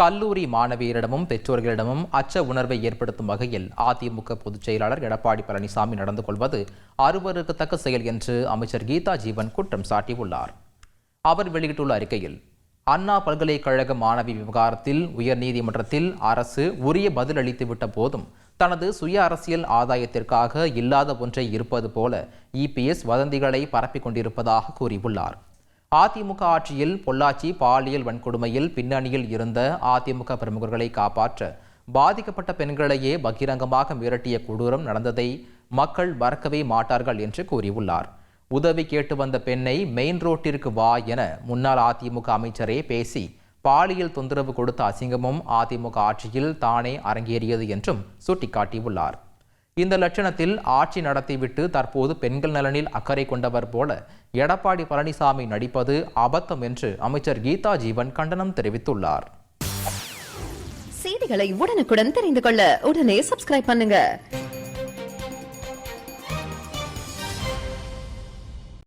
கல்லூரி மாணவியரிடமும் பெற்றோர்களிடமும் அச்ச உணர்வை ஏற்படுத்தும் வகையில் அதிமுக பொதுச் செயலாளர் எடப்பாடி பழனிசாமி நடந்து கொள்வது அருவருக்கத்தக்க செயல் என்று அமைச்சர் கீதா ஜீவன் குற்றம் சாட்டியுள்ளார். அவர் வெளியிட்டுள்ள அறிக்கையில் அண்ணா பல்கலைக்கழக மாணவி விவகாரத்தில் உயர்நீதிமன்றத்தில் அரசு உரிய பதில் அளித்துவிட்ட போதும் தனது சுய அரசியல் ஆதாயத்திற்காக இல்லாத ஒன்றை இருப்பது போல இபிஎஸ் வதந்திகளை பரப்பிக் கொண்டிருப்பதாக கூறியுள்ளார். அதிமுக ஆட்சியில் பொள்ளாச்சி பாலியல் வன்கொடுமையில் பின்னணியில் இருந்த அதிமுக பிரமுகர்களை காப்பாற்ற பாதிக்கப்பட்ட பெண்களையே பகிரங்கமாக மிரட்டிய கொடூரம் நடந்ததை மக்கள் மறக்கவே மாட்டார்கள் என்று கூறியுள்ளார். உதவி கேட்டு வந்த பெண்ணை மெயின் ரோட்டிற்கு வா என முன்னாள் அதிமுக அமைச்சரே பேசி பாலியல் தொந்தரவு கொடுத்த அசிங்கமும் அதிமுக ஆட்சியில் தானே அரங்கேறியது என்றும் சுட்டிக்காட்டியுள்ளார். இந்த லட்சணத்தில் ஆட்சி நடத்திவிட்டு தற்போது பெண்கள் நலனில் அக்கறை கொண்டவர் போல எடப்பாடி பழனிசாமி நடிப்பது அபத்தம் என்று அமைச்சர் கீதா ஜீவன் கண்டனம் தெரிவித்துள்ளார். செய்திகளை உடனுக்குடன் தெரிந்து கொள்ள உடனே சப்ஸ்கிரைப் பண்ணுங்க.